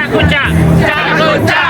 Kucha, kucha. Cha-kucha!